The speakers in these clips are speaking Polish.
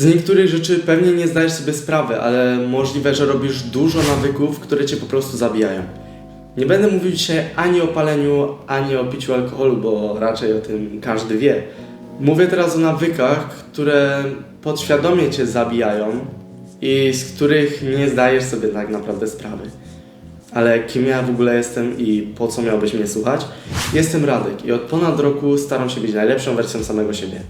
Z niektórych rzeczy pewnie nie zdajesz sobie sprawy, ale możliwe, że robisz dużo nawyków, które cię po prostu zabijają. Nie będę mówił dzisiaj ani o paleniu, ani o piciu alkoholu, bo raczej o tym każdy wie. Mówię teraz o nawykach, które podświadomie cię zabijają i z których nie zdajesz sobie tak naprawdę sprawy. Ale kim ja w ogóle jestem i po co miałbyś mnie słuchać? Jestem Radek i od ponad roku staram się być najlepszą wersją samego siebie.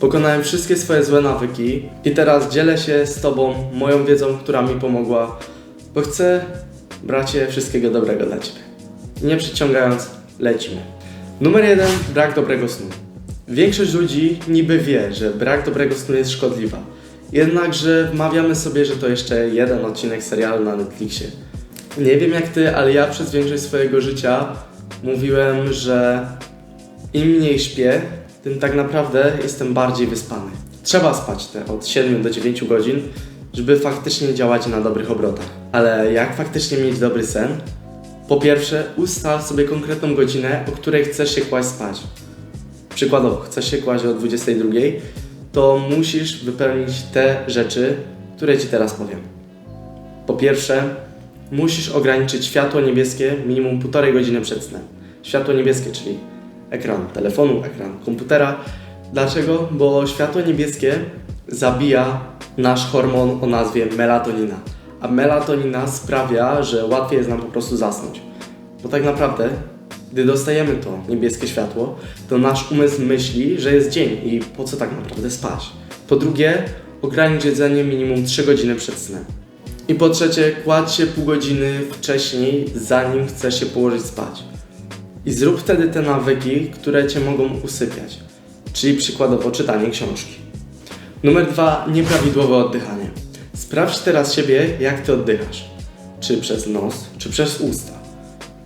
Pokonałem wszystkie swoje złe nawyki i teraz dzielę się z Tobą moją wiedzą, która mi pomogła, bo chcę, bracie, wszystkiego dobrego dla Ciebie. Nie przyciągając, lecimy. Numer jeden, brak dobrego snu. Większość ludzi niby wie, że brak dobrego snu jest szkodliwa. Jednakże wmawiamy sobie, że to jeszcze jeden odcinek serialu na Netflixie. Nie wiem jak ty, ale ja przez większość swojego życia mówiłem, że im mniej śpię, tym tak naprawdę jestem bardziej wyspany. Trzeba spać te od 7 do 9 godzin, żeby faktycznie działać na dobrych obrotach. Ale jak faktycznie mieć dobry sen? Po pierwsze, ustal sobie konkretną godzinę, o której chcesz się kłaść spać. Przykładowo, chcesz się kłaść o 22, to musisz wypełnić te rzeczy, które Ci teraz powiem. Po pierwsze, musisz ograniczyć światło niebieskie minimum półtorej godziny przed snem. Światło niebieskie, czyli ekran telefonu, ekran komputera. Dlaczego? Bo światło niebieskie zabija nasz hormon o nazwie melatonina. A melatonina sprawia, że łatwiej jest nam po prostu zasnąć. Bo tak naprawdę, gdy dostajemy to niebieskie światło, to nasz umysł myśli, że jest dzień i po co tak naprawdę spać. Po drugie, ogranicz jedzenie minimum 3 godziny przed snem. I po trzecie, kładź się pół godziny wcześniej, zanim chcesz się położyć spać. I zrób wtedy te nawyki, które cię mogą usypiać. Czyli przykładowo czytanie książki. Numer dwa, nieprawidłowe oddychanie. Sprawdź teraz siebie, jak ty oddychasz. Czy przez nos, czy przez usta.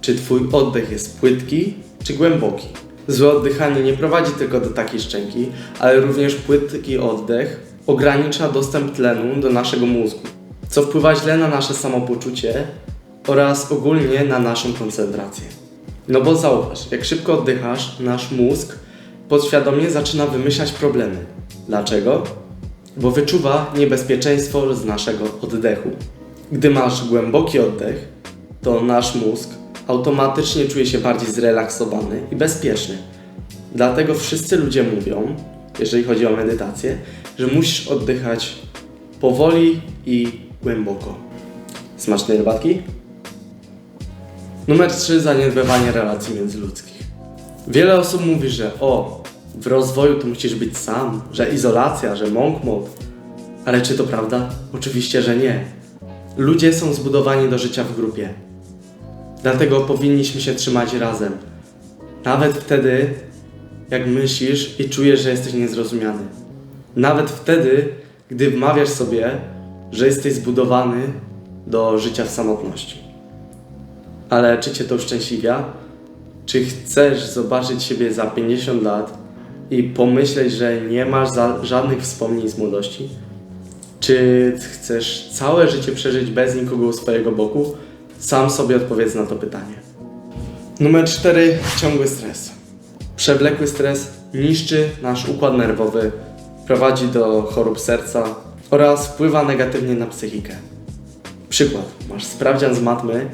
Czy twój oddech jest płytki, czy głęboki. Złe oddychanie nie prowadzi tylko do takiej szczęki, ale również płytki oddech ogranicza dostęp tlenu do naszego mózgu, co wpływa źle na nasze samopoczucie oraz ogólnie na naszą koncentrację. No bo zauważ, jak szybko oddychasz, nasz mózg podświadomie zaczyna wymyślać problemy. Dlaczego? Bo wyczuwa niebezpieczeństwo z naszego oddechu. Gdy masz głęboki oddech, to nasz mózg automatycznie czuje się bardziej zrelaksowany i bezpieczny. Dlatego wszyscy ludzie mówią, jeżeli chodzi o medytację, że musisz oddychać powoli i głęboko. Smacznej herbatki? Numer 3. Zaniedbywanie relacji międzyludzkich. Wiele osób mówi, że o, w rozwoju to musisz być sam, że izolacja, że monk mode. Ale czy to prawda? Oczywiście, że nie. Ludzie są zbudowani do życia w grupie. Dlatego powinniśmy się trzymać razem. Nawet wtedy, jak myślisz i czujesz, że jesteś niezrozumiany. Nawet wtedy, gdy wmawiasz sobie, że jesteś zbudowany do życia w samotności. Ale czy cię to uszczęśliwia? Czy chcesz zobaczyć siebie za 50 lat i pomyśleć, że nie masz żadnych wspomnień z młodości? Czy chcesz całe życie przeżyć bez nikogo u swojego boku? Sam sobie odpowiedz na to pytanie. Numer 4. Ciągły stres. Przewlekły stres niszczy nasz układ nerwowy, prowadzi do chorób serca oraz wpływa negatywnie na psychikę. Przykład. Masz sprawdzian z matmy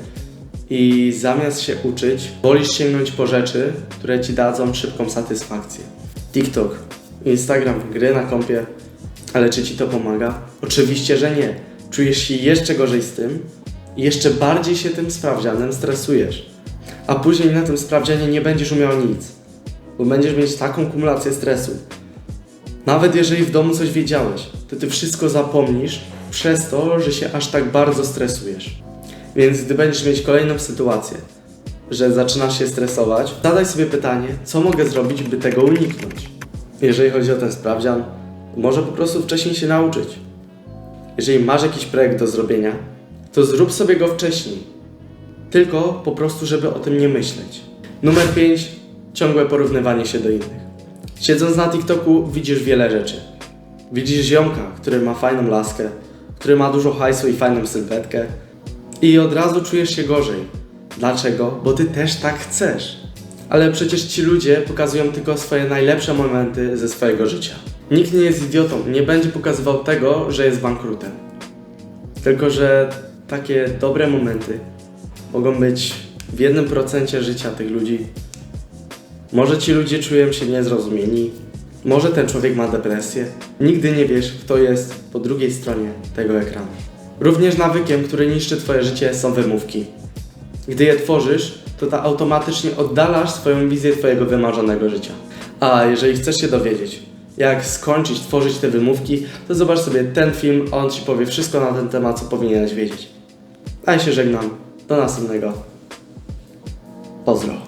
i zamiast się uczyć, wolisz sięgnąć po rzeczy, które ci dadzą szybką satysfakcję. TikTok, Instagram, gry na kompie, ale czy ci to pomaga? Oczywiście, że nie. Czujesz się jeszcze gorzej z tym i jeszcze bardziej się tym sprawdzianem stresujesz. A później na tym sprawdzianie nie będziesz umiał nic, bo będziesz mieć taką kumulację stresu. Nawet jeżeli w domu coś wiedziałeś, to ty wszystko zapomnisz przez to, że się aż tak bardzo stresujesz. Więc gdy będziesz mieć kolejną sytuację, że zaczynasz się stresować, zadaj sobie pytanie, co mogę zrobić, by tego uniknąć. Jeżeli chodzi o ten sprawdzian, może po prostu wcześniej się nauczyć. Jeżeli masz jakiś projekt do zrobienia, to zrób sobie go wcześniej. Tylko po prostu, żeby o tym nie myśleć. Numer 5. Ciągłe porównywanie się do innych. Siedząc na TikToku widzisz wiele rzeczy. Widzisz ziomka, który ma fajną laskę, który ma dużo hajsu i fajną sylwetkę i od razu czujesz się gorzej. Dlaczego? Bo ty też tak chcesz. Ale przecież ci ludzie pokazują tylko swoje najlepsze momenty ze swojego życia. Nikt nie jest idiotą, nie będzie pokazywał tego, że jest bankrutem. Tylko, że takie dobre momenty mogą być w jednym procencie życia tych ludzi. Może ci ludzie czują się niezrozumieni, może ten człowiek ma depresję. Nigdy nie wiesz, kto jest po drugiej stronie tego ekranu. Również nawykiem, który niszczy Twoje życie, są wymówki. Gdy je tworzysz, to ta automatycznie oddalasz swoją wizję Twojego wymarzonego życia. A jeżeli chcesz się dowiedzieć, jak skończyć tworzyć te wymówki, to zobacz sobie ten film, on Ci powie wszystko na ten temat, co powinieneś wiedzieć. A ja się żegnam. Do następnego. Pozdro.